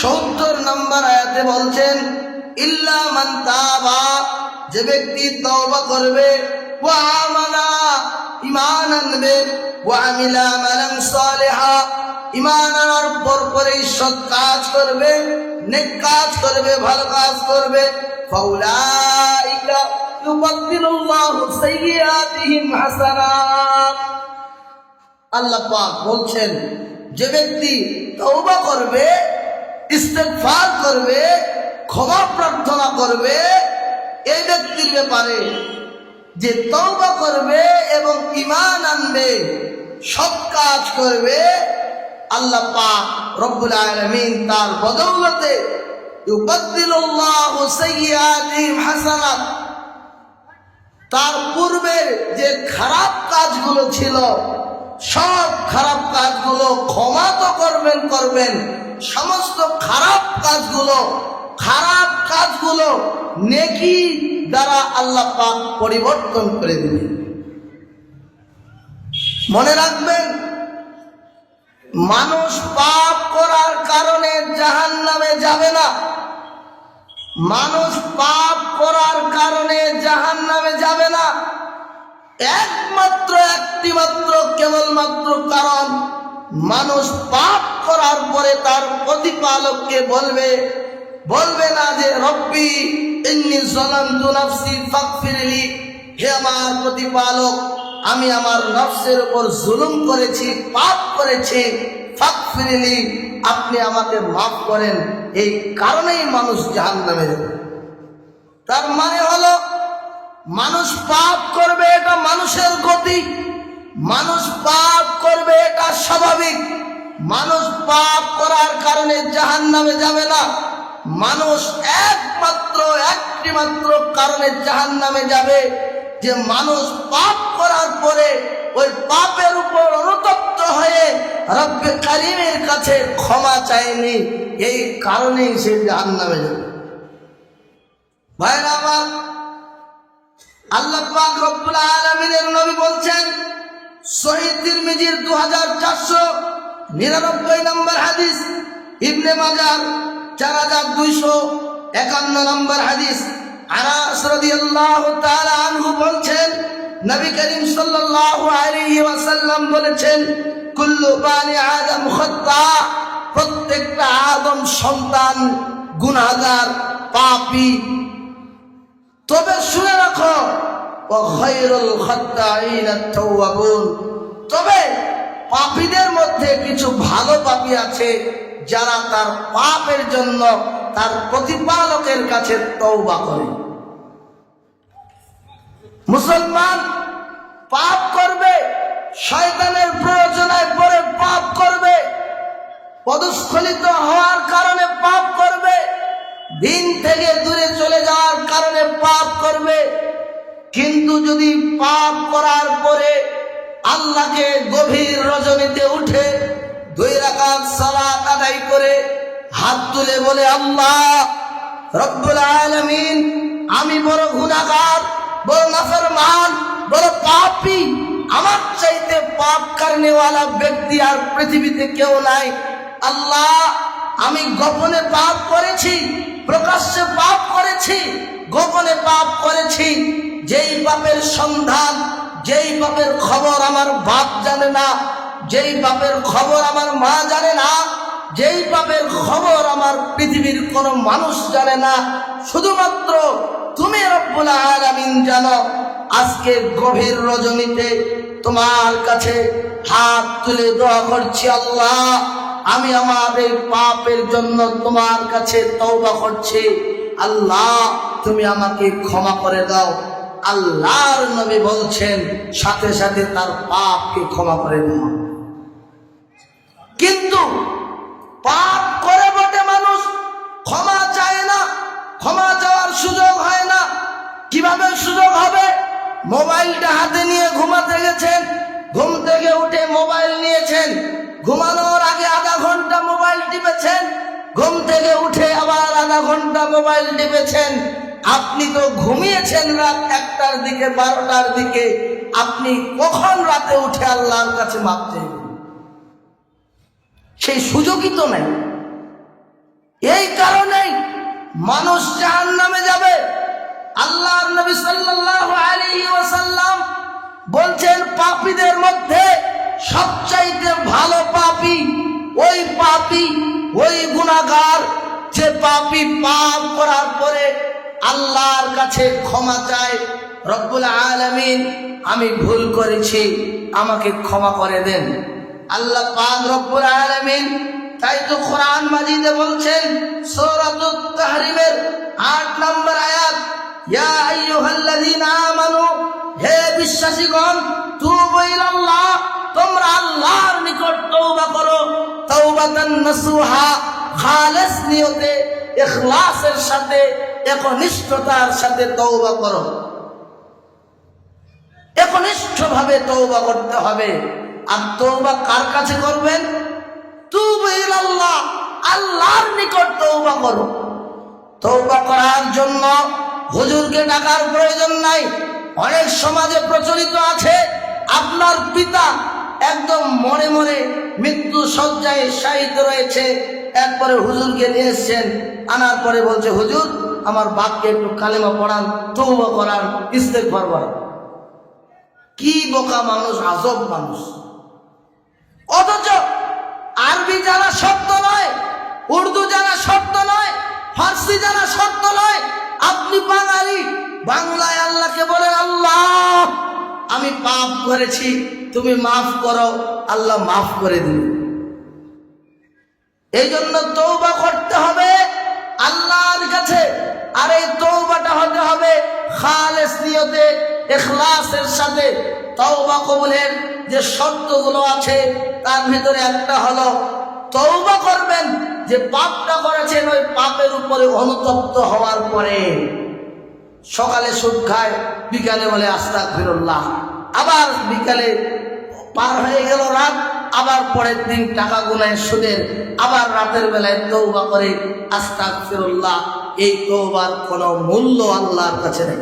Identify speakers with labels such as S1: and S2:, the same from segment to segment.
S1: সত্তর নম্বর আয়াতে বলছেন, ইল্লা মান তাবা যে ব্যক্তি তওবা করবে, ওয়া আমানা ঈমান আনবে ওয়া আমিলা আমালান সালিহা ঈমান আনার পর পরে সৎ কাজ করবে, নেক কাজ করবে, ভালো কাজ করবে। ফাউলাইকা ইউবাদদিলুল্লাহু সাইয়্যাতিহিম হাসানাত আল্লাহ পাক বলছেন, যে ব্যক্তি তওবা করবে ইস্তেগফার করবে, ক্ষমা প্রার্থনা করবে এই ব্যক্তির ব্যাপারে। যে তওবা করবে এবং ঈমান আনবে সব কাজ করবে, আল্লাহ পাক রব্বুল আলামিন তার বদৌলতে তার পূর্বের যে খারাপ কাজগুলো ছিল সব খারাপ কাজগুলো ক্ষমা তো করবেন করবেন। সমস্ত খারাপ কাজগুলো খারাপ কাজগুলো নেকি দ্বারা আল্লাহ পাক পরিবর্তন করে দিবেন। মনে রাখবেন, মানুষ পাপ করার কারণে জাহান নামে যাবে না। মানুষ পাপ করার কারণে জাহান নামে যাবে না। একমাত্র একটি মাত্র কেবলমাত্র কারণ মানুষ পাপ করার পরে তার প্রতিপালককে বলবে বলবে না যে, রব্বি, ইন্নি জলান্তু নাফসি ফাগফিরলি। হে আমার প্রতিপালক, আমি আমার নফসের উপর জুলুম করেছি, পাপ করেছি, ফাগফিরলি। আপনি আমাকে মাফ করেন। এই কারণেই মানুষ জাহান্নামে যাবে। তার মানে হলো মানুষ পাপ করবে এটা মানুষের গতি। মানুষ পাপ করবে এটা স্বাভাবিক। মানুষ পাপ করার কারণে জাহান নামে যাবে না। মানুষ একমাত্র একটি মাত্র কারণে জাহান নামে যাবে যে মানুষ পাপ করার পরে ওই পাপের উপর অনুতপ্ত হয়ে রব্বে কারিমের কাছে ক্ষমা চায়নি। এই কারণেই সে জাহান নামে যাবে। ভাইরা আমার আল্লাহ পাক রব্বুল আলামিনের নবী বলছেন শহীদ তিরমিজির 2499 নম্বর হাদিস, ইবনে মাজার 4251 নম্বর হাদিস। আনাস রাদিয়াল্লাহু তাআলা আনহু বলছেন, নবী করিম সাল্লাল্লাহু আলাইহি ওয়াসাল্লাম বলেছেন, কুল্লু বানি আদম খাত্তা, প্রত্যেকটা আদম সন্তান, গুনাহগার, পাপী তবে শুনে রাখো তবে পাপীদের মধ্যে কিছু ভালো পাপী আছে, যারা তার পাপের জন্য তার প্রতিপালকের কাছে তওবা করে। মুসলমান পাপ করবে, শয়তানের প্রয়োজনায় পরে পাপ করবে, পদস্খলিত হওয়ার কারণে পাপ করবে দিন থেকে দূরে চলে যাওয়ার কারণে পাপ করবে। কিন্তু যদি পাপ করার পরে আল্লাহকে গভীর রজনীতে উঠে দুই রাকাত সালাত আদায় করে হাত তুলে বলে, আল্লাহ, রব্বুল আলামিন, আমি বড় গুনাহগার, বড় নাফরমান, বড় পাপী। আমার চাইতে পাপ কারণেওয়ালা ব্যক্তি আর পৃথিবীতে কেউ নাই। আল্লাহ, আমি গোপনে পাপ করেছি। প্রকাশ্যে পাপ করেছি, গোপনে পাপ করেছি, যেই পাপের সন্ধান, যেই পাপের খবর আমার বাপ জানে না, যেই পাপের খবর আমার মা জানে না, যেই পাপের খবর আমার পৃথিবীর কোনো মানুষ জানে না, শুধুমাত্র তুমি জানো, আজকে গভীর রজনীতে তোমার কাছে হাত তুলে দোয়া করছি আল্লাহ। আমি আমার এই পাপের জন্য তোমার কাছে তওবা করছি। আল্লাহ, তুমি আমাকে ক্ষমা করে দাও। আল্লাহর নবী বলছেন, সাথে সাথে তার পাপকে ক্ষমা করে দাও। কিন্তু পাপ করে বটে মানুষ, ক্ষমা চায় না, ক্ষমা চাওয়ার সুযোগ হয় না। কীভাবে সুযোগ হবে? মোবাইলটা হাতে নিয়ে ঘুমাতে গেছেন, ঘুম থেকে উঠে মোবাইল নিয়েছেন। ঘুমানোর আগে টিপেছেন? ঘুম থেকে উঠে আবার আধা ঘণ্টা মোবাইল টিপেছেন? আপনি তো ঘুমিয়েছেন রাত একটার দিকে, বারোটার দিকে। আপনি কখন রাতে উঠে আল্লাহর কাছে মাপ চাইবেন? সেই সুযোগই তো নাই। কারণেই মানুষ জাহান নামে যাবে। আল্লাহ নবী ওয়াসাল্লাম বলছেন, পাপীদের মধ্যে সবচাইতে ভালো পাপী ওই পাপী, ওই গুনাহগার যে পাপী পাপ করার পরে আল্লাহর কাছে ক্ষমা চায়, রব্বুল আলামিন, আমি ভুল করেছি, আমাকে ক্ষমা করে দেন। আল্লাহ পাক রব্বুল আলামিন তাই তো কোরআন মাজিদে বলছেন তাহরিমের 8 নম্বর আয়াত হে বিশ্বাসীগণ, তুবু তোমরা আল্লাহর নিকট তওবা করো। তাওবাতান নাসুহা, খালেস নিয়তে, ইখলাসের সাথে, একনিষ্ঠতার সাথে তওবা করো। একনিষ্ঠভাবে তওবা করতে হবে। আর তওবা কার কাছে করবেন? তুবু ইলাল্লাহ, আল্লাহর নিকট তওবা করো। তওবা করার জন্য হুজুরকে ডাকার প্রয়োজন নাই। অনেক সমাজে প্রচলিত আছে, আপনার পিতা একদম মনে মনে মৃত্যু সজ্জায় শায়িত রয়েছে। একবারে হুজুরকে নিয়ে এসছেন। আনার পরে বলছে, হুজুর, আমার বাপকে একটু কালেমা পড়ান তৌবা করান, ইস্তেগফার করান। কি বোকা মানুষ, আজব মানুষ। অথচ আরবি জানা শব্দ নয়, উর্দু জানা শব্দ নয়, ফার্সি জানা শব্দ নয়। আপনি বাঙালি, বাংলায় আল্লাহকে বলেন, আল্লাহ, আমি পাপ করেছি তুমি মাফ করো, আল্লাহ মাফ করে দিন এই জন্য তৌবা করতে হবে আল্লাহর কাছে, আর এই তৌবাটা হতে হবে খালেস নিয়তে এখলাসের সাথে। তৌবা কবুলের যে শর্তগুলো আছে, তার ভিতরে একটা হলো তৌবা করবেন যে পাপটা করেছেন, ওই পাপের উপরে অনুতপ্ত হওয়ার পরে। সকালে সুদ খায়, বিকালে বলে আস্তাক ফিরুল্লাহ আবার বিকালে পার হয়ে গেল রাত, আবার পরের দিন টাকা গুনায় সুদের, আবার রাতের বেলায় তৌবা করে আস্তাক ফিরুল্লাহ এই তৌবার কোনো মূল্য আল্লাহর কাছে নেই।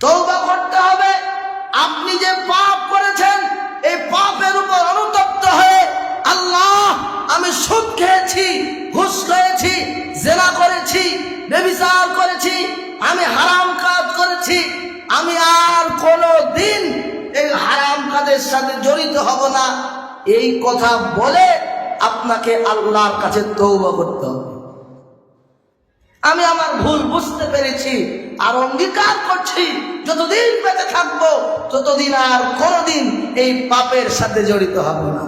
S1: তৌবা করতে হবে। আপনি যে পাপ করেছেন, এই পাপের উপর অনুতপ্ত হয়ে, আল্লাহ, আমি সুদ খেয়েছি, ঘুষ খেয়েছি, জেনা করেছি, বেবিচার করেছি, আমি হারাম কাজ করেছি, আমি আর কোনো দিন এই হারাম কাজের সাথে জড়িত হব না। এই কথা বলে আপনাকে আল্লাহর কাছে তৌবা করতে হবে। আমি আমার ভুল বুঝতে পেরেছি আর অঙ্গীকার করছি। যতদিন বেঁচে থাকব, ততদিন আর কোনোদিন এই পাপের সাথে জড়িত হব না।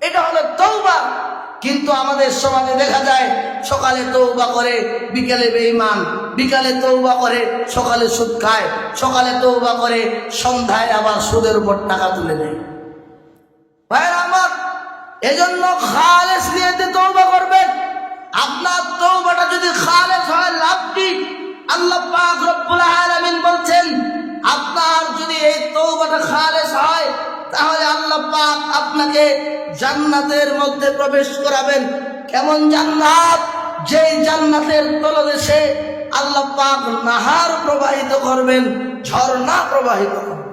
S1: এটা হলো তৌবা কিন্তু আমাদের সমাজে দেখা যায়, সকালে তৌবা করে, বিকেলে বেঈমান, বিকালে তৌবা করে, সকালে সুদ খায়, সকালে তৌবা করে, সন্ধ্যায় আবার সুদের উপর টাকা তুলে দেয়। ভাইরা আমার এজন্য খালেস নিয়েতে তৌবা করবেন আপনার তৌবাটা যদি খালেস হয়, লাভ কি? আল্লাহ পাক রব্বুল আলামিন বলছেন, আপনার যদি এই তৌবাটা খালেস হয় তাহলে আল্লাহ পাক আপনাকে জান্নাতের মধ্যে প্রবেশ করাবেন। কেমন জান্নাত? যেই জান্নাতের তলদেশে আল্লাহ পাক নাহার প্রবাহিত করবেন, ঝর্ণা প্রবাহিত করবেন।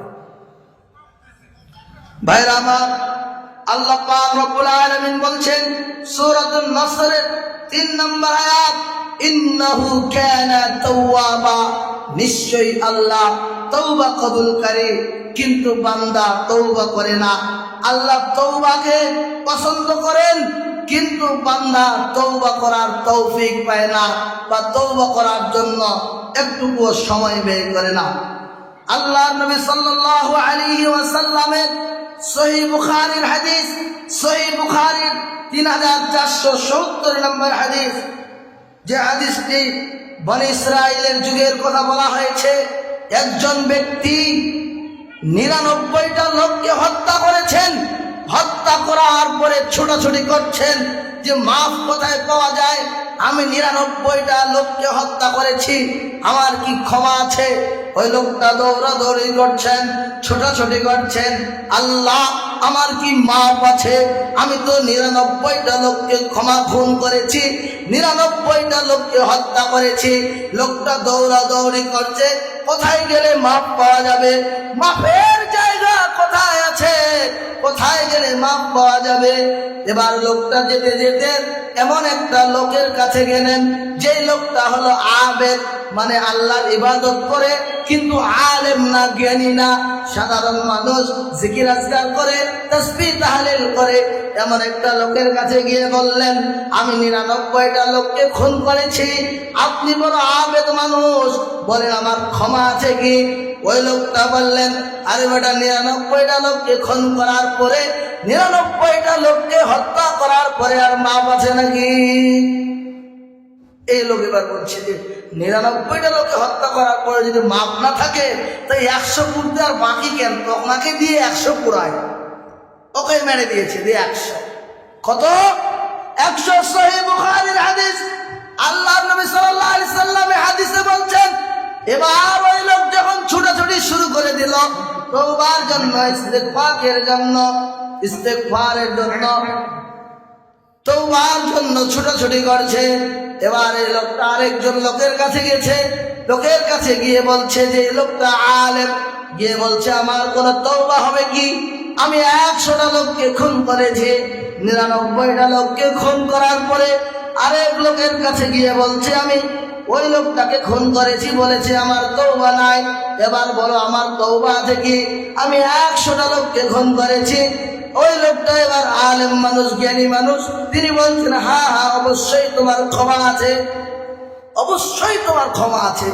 S1: ভাইরা আমার, আল্লাহ পাক রব্বুল আলামিন বলছেন সূরাতুন নসরের 3 নম্বর আয়াত, ইন্নাহু কানা তাওয়াবা। নিশ্চয়ই আল্লাহ তওবা কবুল করে। কিন্তু বান্দা তৌবা করে না। আল্লাহ তৌবাকে পছন্দ করেন, কিন্তু বান্দা তৌবা করার তৌফিক পায় না বা তৌবা করার জন্য একটুকুও সময় ব্যয় করে না। আল্লাহ নবী সাল্লাল্লাহু আলাইহি ওয়াসাল্লামের সহি বুখারীর হাদিস, সহি বুখারীর তিন হাজার চারশো সত্তর নম্বর হাদিস, যে হাদিসটি বনি ইসরায়েলের যুগের কথা বলা হয়েছে, একজন ব্যক্তি নিরানব্বইটা লোককে হত্যা করেছেন। হত্যা করার পরে ছোটাছুটি করছেন যে মাফ কোথায় পাওয়া যায়? আমি নিরানব্বইটা লোককে হত্যা করেছি। আমার কি ক্ষমা আছে? ওই লোকটা দৌড়াদৌড়ি করছেন, ছোটাছুটি করছেন। আল্লাহ, আমার কি মাপ আছে? আমি তো নিরানব্বইটা লোককে ক্ষমা খুন করেছি, নিরানব্বইটা লোককে হত্যা করেছি। লোকটা দৌড়াদৌড়ি করছে, কোথায় গেলে মাপ পাওয়া যাবে? মাপের জায়গা কোথায় আছে? কোথায় গেলে মাপ পাওয়া যাবে? এবার লোকটা যেতে যেতে এমন একটা লোকের কাছে গেলেন, যেই লোকটা হলো আবেদ মানে আল্লাহর ইবাদত করে, কিন্তু আলেম না, জ্ঞানী না, সাধারণ মানুষ, জিকির আজগার করে তসবি তাহলিল করে। এমন একটা লোকের কাছে গিয়ে বললেন, আমি নিরানব্বইটা লোককে খুন করেছি। আপনি বড় আবেদ মানুষ। বলেন, আমার ক্ষমা আছে কি? ওই লোকটা বললেন, আরে বেটা, নিরানব্বইটা লোককে খুন করার পরে, নিরানব্বইটা লোককে হত্যা করার পরে আর মাপ আছে নাকি? এই লোক এবার বলছে যে, নিরানব্বইটা লোকে হত্যা করার পরে যদি মাপ না থাকে, তাই একশো পুরতে আর বাকি কেন? তো ওনাকে দিয়ে একশো পুরায়। ওকে মেরে দিয়েছে, দিয়ে একশো। কত? একশো সহি হাদিস। আল্লাহ নবী সাল্লাল্লাহু আলাইহি সাল্লামে হাদিসে বলছেন এবার ওই লোক যখন ছুটাছুটি শুরু করে দিল, তওবার জন্য, ইস্তেগফারের জন্য ইস্তেগফারের জন্য তৌবার জন্য ছুটাছুটি করছে। এবার এই লোকটা আরেকজন লোকের কাছে গেছে। লোকের কাছে গিয়ে বলছে যে লোকটা আলেম। গিয়ে বলছে, আমার কোন তৌবা হবে কি? আমি একশোটা লোককে খুন করেছি। নিরানব্বইটা লোককে খুন করার পরে আরেক লোকের কাছে গিয়ে বলছে, আমি ওই লোকটাকে খুন করেছি বলেছে, আমার তৌবা নাই। এবার বলো, আমার তৌবা আছে কি? আমি একশোটা লোককে খুন করেছি। ওই লোকটা এবার আলেম মানুষ, জ্ঞানী মানুষ। তিনি বলছেন, হা হা, অবশ্যই তোমার ক্ষমা আছে। অবশ্যই তোমার ক্ষমা আছে।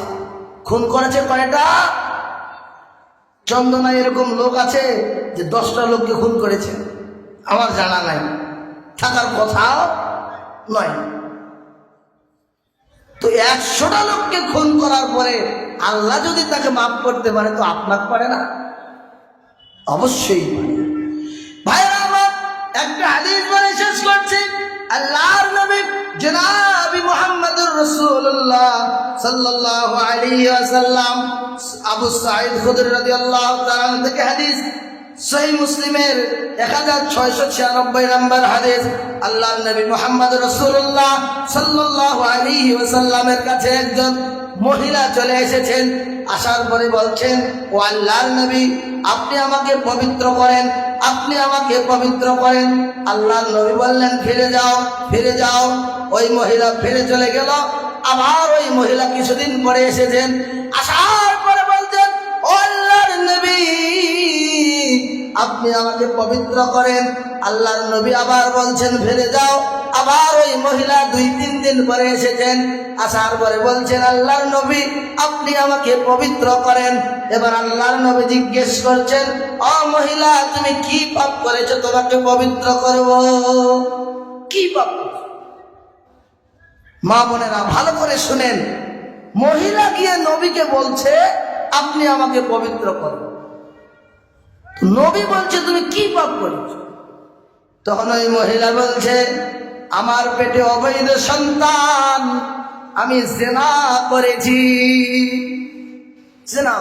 S1: খুন করেছে কয়টা? চন্দনা এরকম লোক আছে যে দশটা লোককে খুন করেছে। আমার জানা নাই। থাকার কথাও নয়। তো একশোটা লোককে খুন করার পরে আল্লাহ যদি তাকে মাফ করতে পারে, তো আপনার পারে না। অবশ্যই ভাইরা আমার, একটা হাদিস বলে শেষ করছি। আল্লাহর নবী জনাবি মুহাম্মদুর রাসূলুল্লাহ সাল্লাল্লাহু আলাইহি ওয়াসাল্লাম আবু সাঈদ খুদরি রাদিয়াল্লাহু তাআলা থেকে হাদিস সহি মুসলিমের এক হাজার ছয়শো ছিয়ানব্বই নম্বর হাদিস আল্লাহ নবী মোহাম্মদ রসুল্লাহ সাল্লাহ আলী ওসাল্লামের কাছে একজন মহিলা চলে এসেছেন। আসার পরে বলছেন, ও আল্লাহর নবী, আপনি আমাকে পবিত্র করেন, আপনি আমাকে পবিত্র করেন। আল্লাহ নবী বললেন, ফিরে যাও ফিরে যাও। ওই মহিলা ফিরে চলে গেল। আবার ওই মহিলা কিছুদিন পরে এসেছেন। আসার পরে বলছেন, ও আল্লাহর নবী আপনি আমাকে পবিত্র করেন। আল্লাহর নবী আবার বলছেন, ফিরে যাও। আবার ওই মহিলা দুই, তিন দিন পরে এসেছেন। আসার পরে বলছেন, আল্লাহর নবী, আপনি আমাকে পবিত্র করেন। এবার আল্লাহর নবী জিজ্ঞেস করছেন অ মহিলা, তুমি কি পাপ করেছ? তোমাকে পবিত্র করব। কি পাপ? মা বোনেরা, ভালো করে শুনেন। মহিলা গিয়ে নবীকে বলছে, আপনি আমাকে পবিত্র করেন। নবী বলছে, তুমি কি পাপ করেছ? তখন ওই মহিলা বলছে, আমার পেটে অবৈধ সন্তান, আমি জেনা করেছি। জেনা।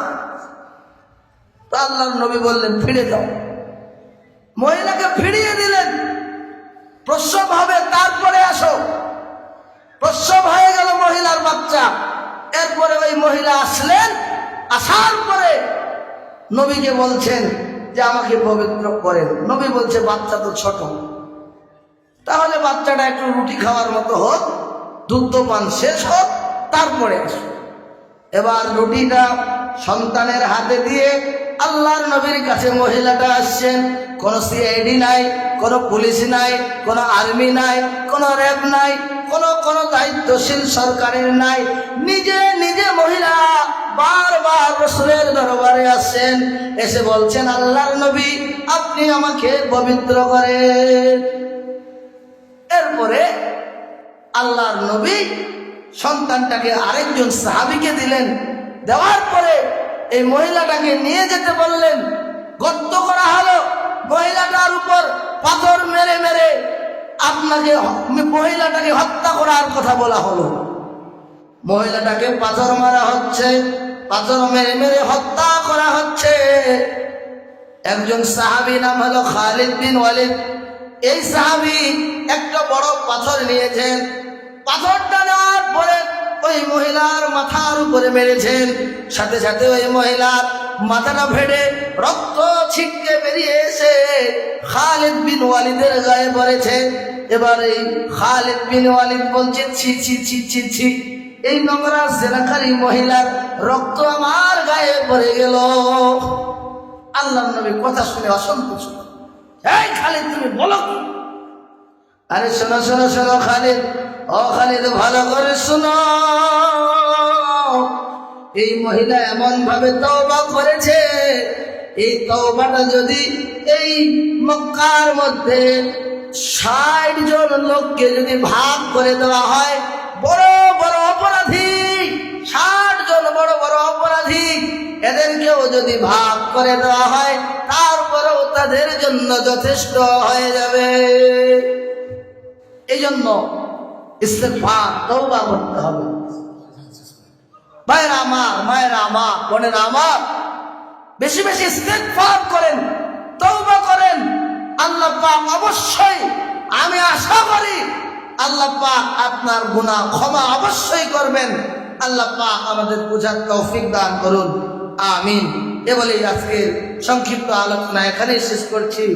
S1: তো আল্লাহর নবী বললেন ফিরে যাও মহিলাকে ফিরিয়ে দিলেন। প্রসব হবে, তারপরে আসো। প্রসব হয়ে গেল মহিলার বাচ্চা। এরপরে ওই মহিলা আসলেন, আসার পরে নবীকে বলছেন যে আমাকে পবিত্র করেন নবী বলছে, বাচ্চা তো ছোট। তাহলে বাচ্চাটা একটু রুটি খাওয়ার মতো হোক, দুধ পান শেষ হোক, তারপরে এবার রুটিটা সন্তানের হাতে দিয়ে আল্লাহর নবীর কাছে মহিলাটা আসছেন কোনো সিআইডি নাই, কোনো পুলিশ নাই, কোনো আর্মি নাই, কোনো র্যাব নাই, কোনো কোনো দায়িত্বশীল সরকারের নাই। নিজে নিজে মহিলা বারবার রসুলের দরবারে আসছেন, এসে বলছেন, আল্লাহর নবী, আপনি আমাকে পবিত্র করেন। এরপরে আল্লাহর নবী সন্তানটাকে আরেকজন সাহাবিকে দিলেন। দেওয়ার পরে এই মহিলাটাকে নিয়ে যেতে বললেন গর্ত করা হলো। মহিলাটার উপর পাথর মেরে মেরে আপনাকে মহিলাটাকে হত্যা করার কথা বলা হলো। মহিলাটাকে পাথর মারা হচ্ছে, পাথর মেরে মেরে হত্যা করা হচ্ছে। একজন সাহাবি নাম হলো খালিদ বিন ওয়ালিদ। এই সাহাবি একটা বড় পাথর নিয়েছেন। পাথরটা নেওয়ার পরে ওই মহিলার মাথার উপরে মেরেছেন। সাথে সাথে ওই মহিলার মাথাটা ভেড়ে রক্ত ছিটকে বেরিয়ে এসে খালিদ বিন ওয়ালিদের গায়ে পড়েছে। এবার এই খালিদ বিন ওয়ালিদ বলছে, ছি ছি ছি ছি ছি, এই নোংরা জেনাকারী মহিলার রক্ত আমার গায়ে পড়ে গেল। আল্লাহ নবী কথা শুনে অসন্তুষ্ট এই খালিদ, তুমি বলো আরে শোনো শোনো শোনো খালিদ, ও খালিদ, ভালো করে শোনো। এই মহিলা এমন ভাবে তওবা করেছে, এই তওবাটা যদি এই মক্কার মধ্যে ষাট জন লোককে যদি ভাগ করে দেওয়া হয়, বড় বড় অপরাধী, ষাট জন বড় বড় অপরাধী, এদেরকেও যদি ভাগ করে দেওয়া হয়, তারপরেও তাদের জন্য যথেষ্ট হয়ে যাবে। এই জন্য ইস্তেফার তৌবা করতে হবে। ভাইরা আমার, মায়েরা বোনেরা বেশি বেশি করেন তৌবা করেন। আল্লাহ অবশ্যই, আমি আশা করি আল্লাহ আপনার গুনাহ ক্ষমা অবশ্যই করবেন। আল্লাহ আমাদের বুঝার তৌফিক দান করুন। আমিন। এ বলেই আজকে সংক্ষিপ্ত আলোচনা এখানেই শেষ করছি।